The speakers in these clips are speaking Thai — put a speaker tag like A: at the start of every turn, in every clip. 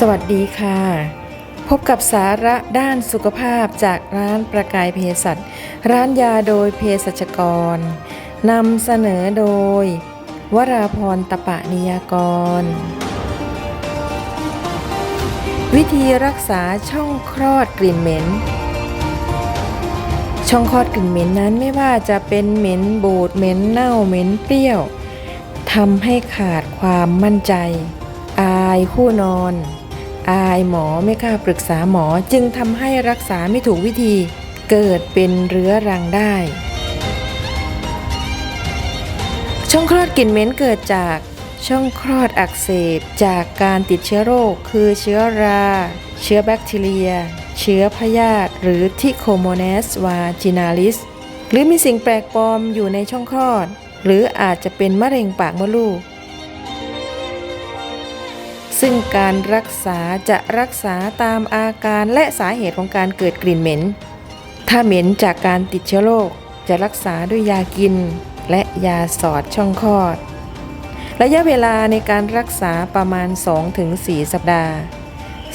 A: สวัสดีค่ะ พบกับสาระด้านสุขภาพจากร้านประกายเภสัชร้านยาโดยเภสัชกรนำเสนอโดย วราพรตปะนิยากร วิธีรักษาช่องคลอดกลิ่นเหม็น ช่องคลอดกลิ่นเหม็นนั้นไม่ว่าจะเป็นเหม็นบูดเหม็นเน่าเหม็นเปรี้ยวทำให้ขาดความมั่นใจ อายคู่นอน อายหมอไม่กล้าปรึกษาหมอจึงทำให้รักษาไม่ถูกวิธี เกิดเป็นเรื้อรังได้ ช่องคลอดกลิ่นเหม็นเกิดจากช่องคลอดอักเสบจากการติดเชื้อโรค คือเชื้อรา เชื้อแบคทีเรีย เชื้อพยาธิหรือทิโคโมเนสวาจินาลิส หรือมีสิ่งแปลกปลอมอยู่ในช่องคลอด หรืออาจจะเป็นมะเร็งปากมดลูก ซึ่งการรักษาจะรักษาตามอาการและสาเหตุของการเกิดกลิ่นเหม็น ถ้าเหม็นจากการติดเชื้อโรคจะรักษาด้วยยากิน และยาสอดช่องคลอด ระยะเวลาในการรักษาประมาณ 2-4 สัปดาห์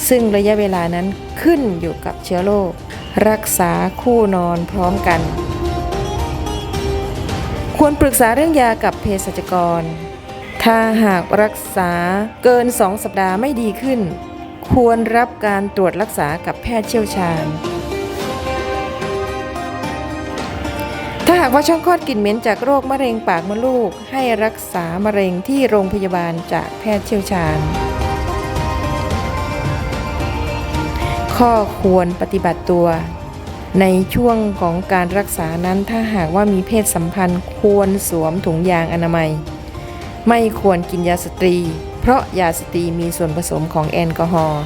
A: ซึ่งระยะเวลานั้นขึ้นอยู่กับเชื้อโรค รักษาคู่นอนพร้อมกัน ควรปรึกษาเรื่องยากับเภสัชกร ถ้าหากรักษาเกิน 2 สัปดาห์ไม่ดีขึ้น ควรรับการตรวจรักษากับแพทย์เชี่ยวชาญ ถ้าหากว่าช่องคลอดกลิ่นเหม็นจากโรคมะเร็งปากมดลูก ให้รักษามะเร็งที่โรงพยาบาลจากแพทย์เชี่ยวชาญ ข้อควรปฏิบัติตัวในช่วงของการรักษานั้นถ้าหากว่ามีเพศสัมพันธ์ควรสวมถุงยางอนามัย ไม่ควรกินยาสตรี เพราะยาสตรีมีส่วนผสมของแอลกอฮอล์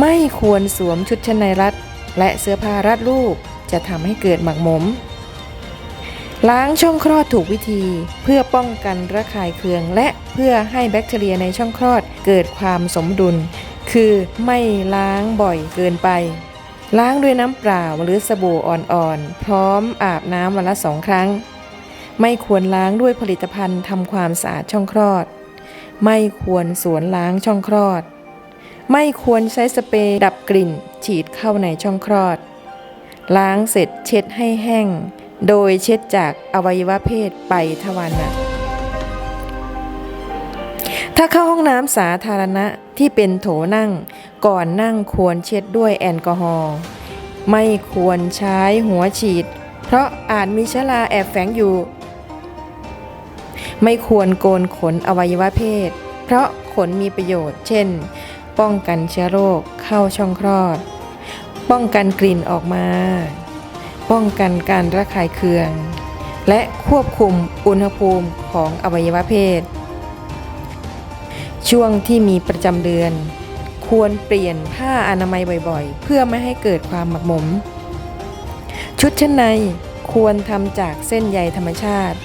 A: ไม่ควรสวมชุดชั้นในรัด และเสื้อผ้ารัดรูปจะทำให้เกิดหมักหมม ล้างช่องคลอดถูกวิธีเพื่อป้องกันระคายเคือง และเพื่อให้แบคทีเรียในช่องคลอดเกิดความสมดุล คือไม่ล้างบ่อยเกินไป ล้างด้วยน้ำเปล่าหรือสบู่อ่อนๆ พร้อมอาบน้ำวันละสองครั้ง ไม่ควรล้างด้วยผลิตภัณฑ์ทำความสะอาดช่องคลอด ไม่ควรสวนล้างช่องคลอด ไม่ควรใช้สเปรย์ดับกลิ่น ฉีดเข้าในช่องคลอด ล้างเสร็จเช็ดให้แห้ง โดยเช็ดจากอวัยวะเพศไปทวารหนักถ้าเข้าห้องน้ำสาธารณะที่เป็นโถนั่ง ก่อนนั่งควรเช็ดด้วยแอลกอฮอล์ไม่ควรใช้หัวฉีด เพราะอาจมีเชื้อราแอบแฝงอยู่ ไม่ควรโกนขนอวัยวะเพศ เพราะขนมีประโยชน์ เช่น ป้องกันเชื้อโรคเข้าช่องคลอด ป้องกันกลิ่นออกมา ป้องกันการระคายเคือง และควบคุมอุณหภูมิของอวัยวะเพศ ช่วงที่มีประจำเดือน ควรเปลี่ยนผ้าอนามัยบ่อยๆ เพื่อไม่ให้เกิดความหมักหมม ชุดชั้นในควรทำจากเส้นใยธรรมชาติ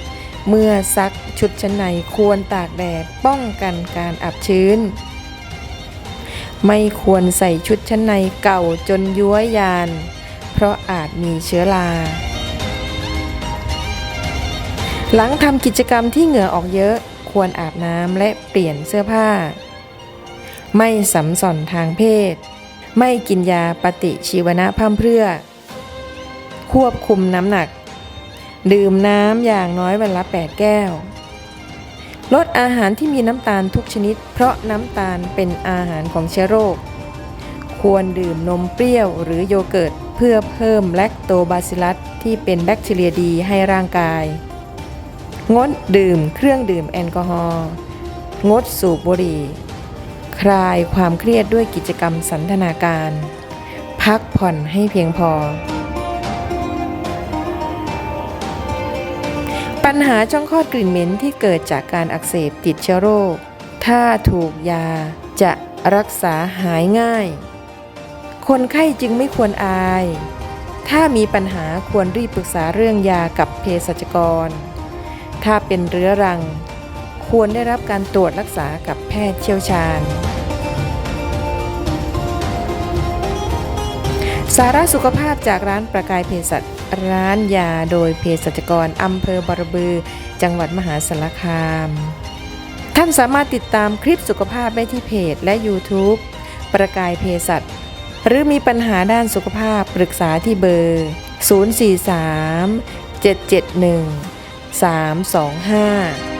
A: เมื่อซักชุดชั้นในควรตากแดดป้องกันการอับชื้น ไม่ควรใส่ชุดชั้นในเก่าจนย้วยยาน เพราะอาจมีเชื้อรา หลังทำกิจกรรมที่เหงื่อออกเยอะควรอาบน้ำและเปลี่ยนเสื้อผ้า ไม่สัมสอนทางเพศ ไม่กินยาปฏิชีวนะพร่ำเพรื่อ ควบคุมน้ำหนัก ดื่มน้ำอย่างน้อยวันละ 8 แก้ว ลดอาหารที่มีน้ำตาลทุกชนิด เพราะน้ำตาลเป็นอาหารของเชื้อโรค ควรดื่มนมเปรี้ยวหรือโยเกิร์ตเพื่อเพิ่มแลคโตบาซิลลัสที่เป็นแบคทีเรียดีให้ร่างกาย งดดื่มเครื่องดื่มแอลกอฮอล์ งดสูบบุหรี่ คลายความเครียดด้วยกิจกรรมสันทนาการ พักผ่อนให้เพียงพอ ปัญหาช่องคลอดกลิ่นเหม็นที่เกิดจากการอักเสบติดเชื้อโรค ถ้าถูกยาจะรักษาหายง่าย คนไข้จึงไม่ควรอาย ถ้ามีปัญหาควรรีบปรึกษาเรื่องยากับเภสัชกร ถ้าเป็นเรื้อรัง ควรได้รับการตรวจรักษากับแพทย์เชี่ยวชาญ สาระสุขภาพจากร้านประกายเภสัช ร้านยาโดยเภสัชกรอำเภอบารบือ จังหวัดมหาสารคาม ท่านสามารถติดตามคลิปสุขภาพได้ที่เพจและ YouTube ประกายเพสัชหรือมีปัญหาด้านสุขภาพปรึกษาที่เบอร์ 043 771 325